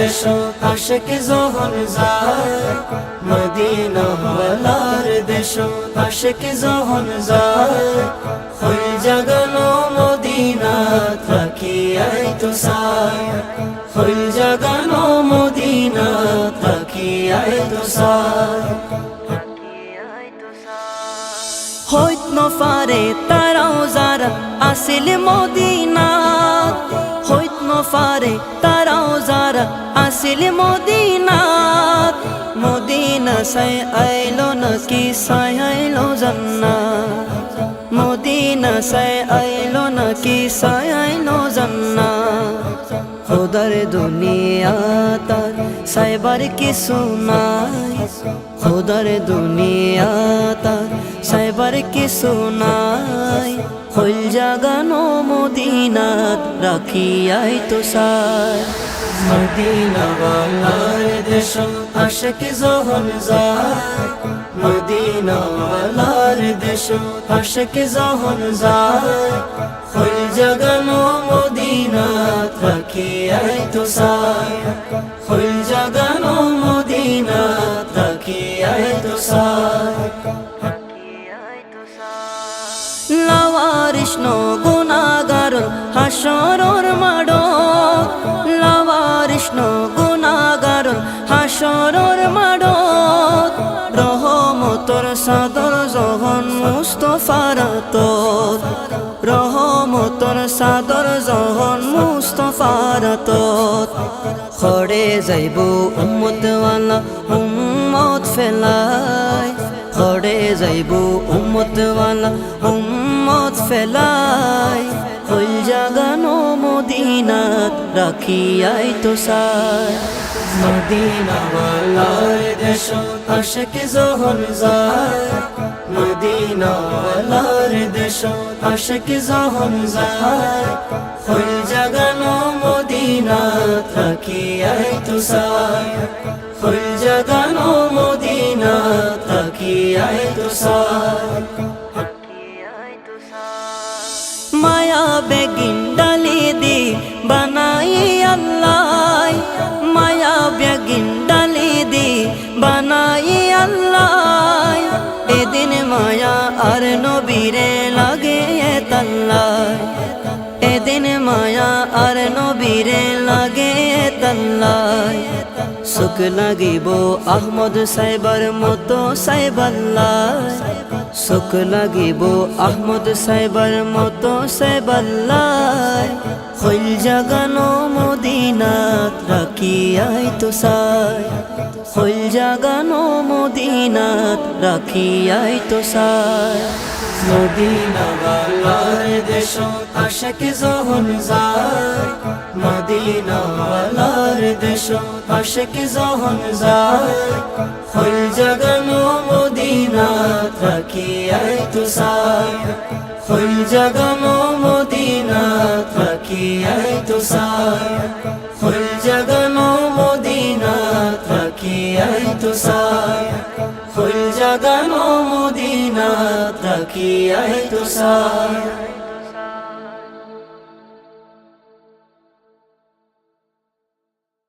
ওয়ালার দেশত আশেক যখন যায় মদিনা ওয়ালার দেশ আশেক যখন যায় হইল জাগানো মদিনা থাকি আই তো সাই হইল জাগানো মদিনা থাকি আই তো সাই হইত নফারে তারাও যারা আসিল মদিনা নফারে তারাও যারা আসিল মদিনা মদিনা সাই আইলো নাকি? সাই আইলো জান্না মদিনা সাই আইলো নাকি? সাই আইলো জান্না খোদার দুনিয়া তার সাইবার কিছু নাই। খোদার দুনিয়া তার সাইবার কিছু নাই। হইল জাগানো মদিনাত রাখিয়াই তো সার। মদিনা ওয়ালার দেশ আশেক জহন যায় মদিনা ওয়ালার দেশ আশেক জহন যায় হইল জাগানো মদিনাত রাখিয়াই তো সাই মুস্তফার তোর রহমতর সাদর জহন মুস্তফার তোর খড়ে যাইব উম্মতওয়ালা উম্মত ফেলায় খড়ে যাইব উম্মতওয়ালা উম্মত ফেলায় হইল জাগানো মদিনাত রাখিয়াই তো সাই। মদিনা ওয়ালার দেশ, আশেক যখন যায়। মদিনা ওয়ালার দেশ, আশেক যখন যায়। হইল জাগানো মদিনাত রাখিয়াই তো সাই হইল জাগানো মদিনাত রাখিয়াই তো সাই মায়া আর নবীরে লাগে তাল্লাই এদিন মায়া আর নবীরে লাগে তাল্লাই সুখ লাগিব আহমদ সাইবার মতো সাইবাল্লাই সুখ লাগিব আহমদ সাইবার মতো সাইবাল্লাই হইল জাগানো রাখিয়াই তো সাই হইল জাগানো মদিনাত, রাখিয়াই তো সাই মদিনা ওয়ালার দেশ আশেক যখন যায়, মদিনা ওয়ালার দেশ আশেক যখন যায়। হইল জাগানো মদিনা রাখিয়াই তো সাই হইল জাগানো মদিনা রাখিয়াই তো সাই রাখিয়াই তো সাই হইল জাগানো মদিনা রাখিয়াই তো সাই